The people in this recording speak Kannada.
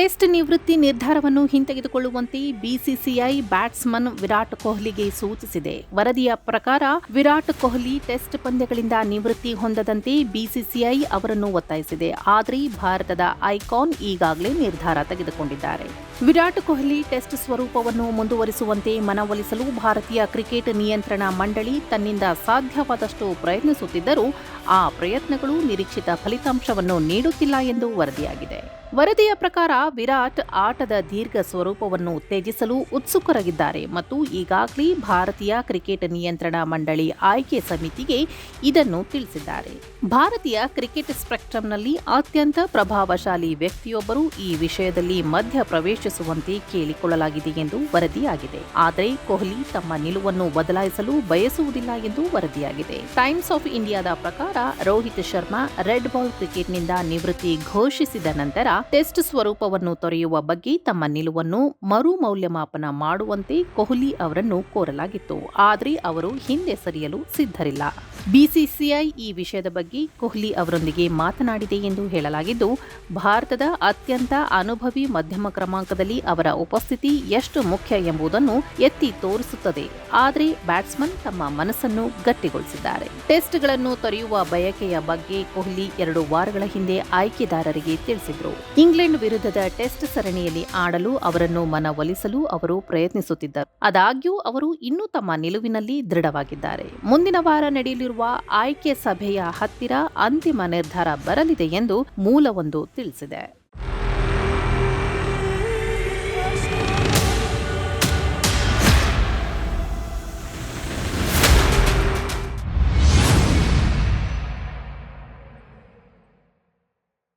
ಟೆಸ್ಟ್ ನಿವೃತ್ತಿ ನಿರ್ಧಾರವನ್ನು ಹಿಂತೆಗೆದುಕೊಳ್ಳುವಂತೆ ಬಿಸಿಸಿಐ ಬ್ಯಾಟ್ಸ್ಮನ್ ವಿರಾಟ್ ಕೊಹ್ಲಿಗೆ ಸೂಚಿಸಿದೆ. ವರದಿಯ ಪ್ರಕಾರ ವಿರಾಟ್ ಕೊಹ್ಲಿ ಟೆಸ್ಟ್ ಪಂದ್ಯಗಳಿಂದ ನಿವೃತ್ತಿ ಹೊಂದದಂತೆ ಬಿಸಿಸಿಐ ಅವರನ್ನು ಒತ್ತಾಯಿಸಿದೆ. ಆದರೆ ಭಾರತದ ಐಕಾನ್ ಈಗಾಗಲೇ ನಿರ್ಧಾರ ತೆಗೆದುಕೊಂಡಿದ್ದಾರೆ. ವಿರಾಟ್ ಕೊಹ್ಲಿ ಟೆಸ್ಟ್ ಸ್ವರೂಪವನ್ನು ಮುಂದುವರಿಸುವಂತೆ ಮನವೊಲಿಸಲು ಭಾರತೀಯ ಕ್ರಿಕೆಟ್ ನಿಯಂತ್ರಣ ಮಂಡಳಿ ತನ್ನಿಂದ ಸಾಧ್ಯವಾದಷ್ಟು ಪ್ರಯತ್ನಿಸುತ್ತಿದ್ದರೂ ಆ ಪ್ರಯತ್ನಗಳು ನಿರೀಕ್ಷಿತ ಫಲಿತಾಂಶವನ್ನು ನೀಡುತ್ತಿಲ್ಲ ಎಂದು ವರದಿಯಾಗಿದೆ. ವರದಿಯ ಪ್ರಕಾರ ವಿರಾಟ್ ಆಟದ ದೀರ್ಘ ಸ್ವರೂಪವನ್ನು ಉತ್ತೇಜಿಸಲು ಉತ್ಸುಕರಾಗಿದ್ದಾರೆ ಮತ್ತು ಈಗಾಗಲೇ ಭಾರತೀಯ ಕ್ರಿಕೆಟ್ ನಿಯಂತ್ರಣ ಮಂಡಳಿ ಆಯ್ಕೆ ಸಮಿತಿಗೆ ಇದನ್ನು ತಿಳಿಸಿದ್ದಾರೆ. ಭಾರತೀಯ ಕ್ರಿಕೆಟ್ ಸ್ಪೆಕ್ಟ್ರಮ್ನಲ್ಲಿ ಅತ್ಯಂತ ಪ್ರಭಾವಶಾಲಿ ವ್ಯಕ್ತಿಯೊಬ್ಬರು ಈ ವಿಷಯದಲ್ಲಿ ಮಧ್ಯ ಪ್ರವೇಶಿಸುವಂತೆ ಕೇಳಿಕೊಳ್ಳಲಾಗಿದೆ ಎಂದು ವರದಿಯಾಗಿದೆ. ಆದರೆ ಕೊಹ್ಲಿ ತಮ್ಮ ನಿಲುವನ್ನು ಬದಲಾಯಿಸಲು ಬಯಸುವುದಿಲ್ಲ ಎಂದು ವರದಿಯಾಗಿದೆ. ಟೈಮ್ಸ್ ಆಫ್ ಇಂಡಿಯಾದ ಪ್ರಕಾರ ರೋಹಿತ್ ಶರ್ಮಾ ರೆಡ್ ಬಾಲ್ ಕ್ರಿಕೆಟ್ನಿಂದ ನಿವೃತ್ತಿ ಘೋಷಿಸಿದ ನಂತರ ಟೆಸ್ಟ್ ಸ್ವರೂಪವನ್ನು ತೊರೆಯುವ ಬಗ್ಗೆ ತಮ್ಮ ನಿಲುವನ್ನು ಮರು ಮೌಲ್ಯಮಾಪನ ಮಾಡುವಂತೆ ಕೊಹ್ಲಿ ಅವರನ್ನು ಕೋರಲಾಗಿತ್ತು. ಆದರೆ ಅವರು ಹಿಂದೆ ಸರಿಯಲು ಸಿದ್ಧರಿಲ್ಲ. ಬಿಸಿಸಿಐ ಈ ವಿಷಯದ ಬಗ್ಗೆ ಕೊಹ್ಲಿ ಅವರೊಂದಿಗೆ ಮಾತನಾಡಿದೆ ಎಂದು ಹೇಳಲಾಗಿದ್ದು, ಭಾರತದ ಅತ್ಯಂತ ಅನುಭವಿ ಮಧ್ಯಮ ಕ್ರಮಾಂಕದಲ್ಲಿ ಅವರ ಉಪಸ್ಥಿತಿ ಎಷ್ಟು ಮುಖ್ಯ ಎಂಬುದನ್ನು ಎತ್ತಿ ತೋರಿಸುತ್ತದೆ. ಆದರೆ ಬ್ಯಾಟ್ಸ್ಮನ್ ತಮ್ಮ ಮನಸ್ಸನ್ನು ಗಟ್ಟಿಗೊಳಿಸಿದ್ದಾರೆ. ಟೆಸ್ಟ್ಗಳನ್ನು ತೊರೆಯುವ ಬಯಕೆಯ ಬಗ್ಗೆ ಕೊಹ್ಲಿ ಎರಡು ವಾರಗಳ ಹಿಂದೆ ಆಯ್ಕೆದಾರರಿಗೆ ತಿಳಿಸಿದರು. ಇಂಗ್ಲೆಂಡ್ ವಿರುದ್ಧದ ಟೆಸ್ಟ್ ಸರಣಿಯಲ್ಲಿ ಆಡಲು ಅವರನ್ನು ಮನವೊಲಿಸಲು ಅವರು ಪ್ರಯತ್ನಿಸುತ್ತಿದ್ದರು. ಆದಾಗ್ಯೂ, ಅವರು ಇನ್ನೂ ತಮ್ಮ ನಿಲುವಿನಲ್ಲಿ ದೃಢವಾಗಿದ್ದಾರೆ. ಮುಂದಿನ ವಾರ ನಡೆಯಲಿರುವ ಆಯ್ಕೆ ಸಭೆಯ ಹತ್ತಿರ ಅಂತಿಮ ನಿರ್ಧಾರ ಬರಲಿದೆ ಎಂದು ಮೂಲವೊಂದು ತಿಳಿಸಿದೆ.